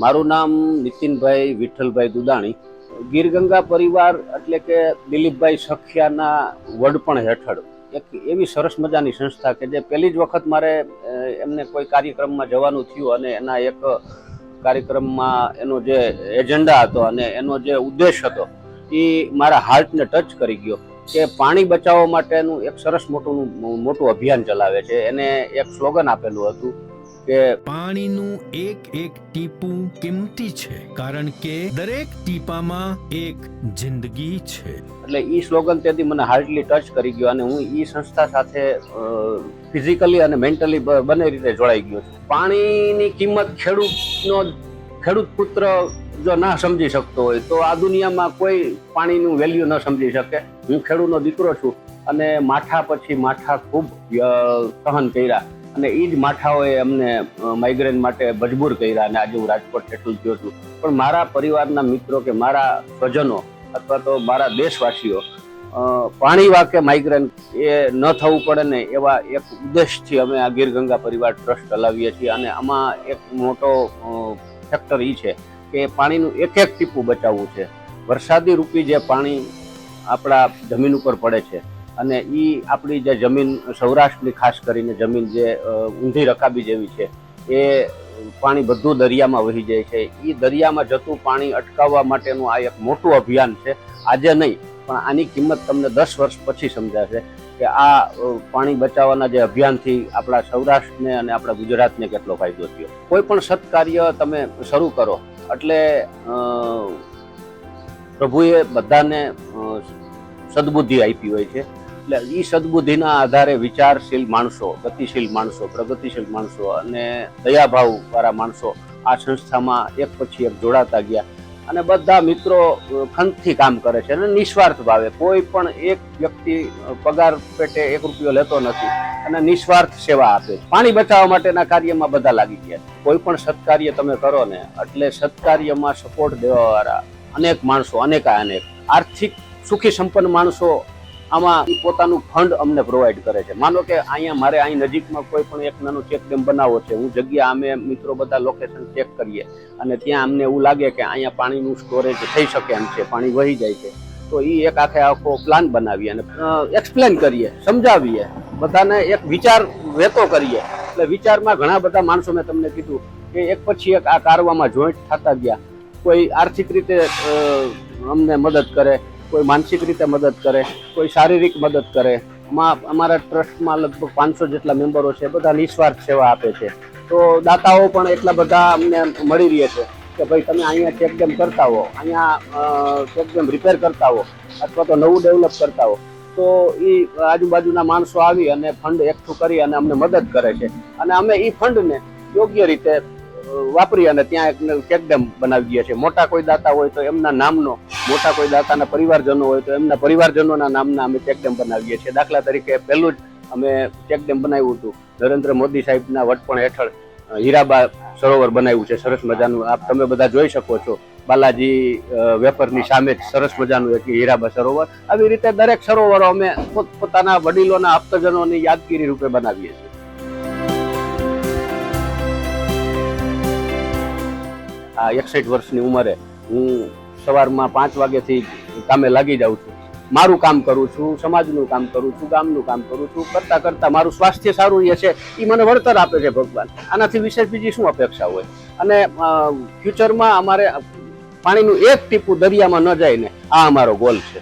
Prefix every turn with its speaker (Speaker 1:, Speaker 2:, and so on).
Speaker 1: મારું નામ નીતિનભાઈ વિઠ્ઠલભાઈ દુદાણી. ગીરગંગા પરિવાર એટલે કે દિલીપભાઈ સખિયાના વડપણ હેઠળ. એક એવી સરસ મજાની સંસ્થા કે જે પહેલી જ વખત મારે એમને કોઈ કાર્યક્રમમાં જવાનું થયું અને એના એક કાર્યક્રમમાં એનો જે એજન્ડા હતો અને એનો જે ઉદ્દેશ હતો, એ મારા હાર્ટને ટચ કરી ગયો કે પાણી બચાવવા માટેનું એક સરસ મોટું મોટું અભિયાન ચલાવે છે. એને એક સ્લોગન આપેલું હતું કે
Speaker 2: પાણીનું એક એક ટીપું કિંમતી છે કારણ કે દરેક ટીપામાં એક જિંદગી છે.
Speaker 1: એટલે એ સ્લોગન તેથી મને હાર્ડલી ટચ કરી ગયો અને હું એ સંસ્થા સાથે ફિઝિકલી અને મેન્ટલી બંને રીતે જોડાઈ ગયો છું. પાણીની કિંમત ખેડૂતનો ખેડૂત પુત્ર જો ના સમજી શકતો હોય તો આ દુનિયામાં કોઈ પાણીનું વેલ્યુ ન સમજી શકે. હું ખેડૂતનો દીકરો છું અને માઠા પછી માઠા ખૂબ સહન કર્યા. અને એ જ માઠાઓએ અમને માઇગ્રેન માટે મજબૂર કર્યા અને આજે હું રાજકોટ એટલું થયો છું. પણ મારા પરિવારના મિત્રો કે મારા સ્વજનો અથવા તો મારા દેશવાસીઓ પાણી વાકે માઇગ્રેન એ ન થવું પડે ને એવા એક ઉદ્દેશથી અમે આ ગીર ગંગા પરિવાર ટ્રસ્ટ ચલાવીએ છીએ અને આમાં એક મોટો ફેક્ટર એ છે કે પાણીનું એક એક ટીપું બચાવવું છે. વરસાદી રૂપી જે પાણી આપણા જમીન ઉપર પડે છે અને એ આપણી જે જમીન, સૌરાષ્ટ્રની ખાસ કરીને જમીન જે ઊંધી રકાબી જેવી છે, એ પાણી બધું દરિયામાં વહી જાય છે. એ દરિયામાં જતું પાણી અટકાવવા માટેનું આ એક મોટું અભિયાન છે. આજે નહીં, પણ આની કિંમત તમને દસ વર્ષ પછી સમજાશે કે આ પાણી બચાવવાના જે અભિયાનથી આપણા સૌરાષ્ટ્રને અને આપણા ગુજરાતને કેટલો ફાયદો થયો. કોઈ પણ સત્કાર્ય તમે શરૂ કરો. એટલે પ્રભુએ બધાને સદબુદ્ધિ આપી હોય છે. એટલે એ સદબુદ્ધિના આધારે વિચારશીલ માણસો, ગતિશીલ માણસો, પ્રગતિશીલ માણસો અને દયાભાવ વાળા માણસો આ સંસ્થામાં એક પછી એક જોડાતા ગયા અને બધા મિત્રો ખંતથી કામ કરે છે અને નિસ્વાર્થ ભાવે કોઈ પણ એક વ્યક્તિ પગાર પેટે એક રૂપિયો લેતો નથી અને નિસ્વાર્થ સેવા આપે છે. પાણી બચાવવા માટેના કાર્યમાં બધા લાગી ગયા. કોઈ પણ સત્કાર્ય તમે કરો ને, એટલે સત્કાર્યમાં સપોર્ટ દેવાવાળા અનેક માણસો અનેક અનેક આર્થિક સુખી સંપન્ન માણસો આમાં પોતાનું ફંડ અમને પ્રોવાઈડ કરે છે. માનો કે અહીંયા મારે અહીં નજીકમાં કોઈ પણ એક નાનો ચેક ડેમ બનાવવો છે, હું જગ્યા અમે મિત્રો બધા લોકેશન ચેક કરીએ અને ત્યાં અમને એવું લાગે કે અહીંયા પાણીનું સ્ટોરેજ થઈ શકે એમ છે, પાણી વહી જાય છે. તો એ એક આખે આખો પ્લાન બનાવીએ અને એક્સપ્લેન કરીએ, સમજાવીએ. બધાને એક વિચાર વહેતો કરીએ. એટલે વિચારમાં ઘણા બધા માણસો મેં તમને કીધું કે એક પછી એક આ કારવામાં જોઈન્ટ થતા ગયા. કોઈ આર્થિક રીતે અમને મદદ કરે કોઈ માનસિક રીતે મદદ કરે, કોઈ શારીરિક મદદ કરે. અમારા ટ્રસ્ટમાં લગભગ પાંચસો જેટલા મેમ્બરો છે બધા નિસ્વાર્થ સેવા આપે છે. તો દાતાઓ પણ એટલા બધા અમને મળી રહે છે કે ભાઈ તમે અહીંયા ચેક ડેમ કરતા હો, અહીંયા ચેક ડેમ રિપેર કરતા હો, અથવા તો નવું ડેવલપ કરતા હો. તો એ આજુબાજુના માણસો આવી અને ફંડ એકઠું કરી અને અમને મદદ કરે છે. અને અમે એ ફંડને યોગ્ય રીતે વાપરી અને ત્યાં એક ચેકડેમ બનાવી દઈએ છીએ મોટા કોઈ દાતા હોય તો એમના નામનો, મોટા કોઈ દાતાના પરિવારજનો હોય તો એમના પરિવારજનોના નામના અમે ચેકડેમ બનાવીએ છીએ. દાખલા તરીકે પહેલું જ અમે ચેકડેમ બનાવ્યું હતું. નરેન્દ્ર મોદી સાહેબના વટપણ હેઠળ હીરાબા સરોવર બનાવ્યું છે. સરસ મજાનું, આપ તમે બધા જોઈ શકો છો. બાલાજી વેપરની સામે જ સરસ મજાનું એક હીરાબા સરોવર. આવી રીતે દરેક સરોવરો અમે પોત, પોતાના વડીલોના, આપ્તજનોની યાદગીરી રૂપે બનાવીએ છીએ. આ એકસઠ વર્ષની ઉંમરે હું સવારમાં પાંચ વાગ્યાથી કામે લાગી જાઉં છું. મારું કામ કરું છું, સમાજનું કામ કરું છું, ગામનું કામ કરું છું, કરતા કરતા મારું સ્વાસ્થ્ય સારું રહે છે એ મને વળતર આપે છે ભગવાન. આનાથી વિશેષ બીજી શું અપેક્ષા હોય? અને ફ્યુચરમાં અમારે પાણીનું એક ટીપું દરિયામાં ન જાય ને, આ અમારો ગોલ છે.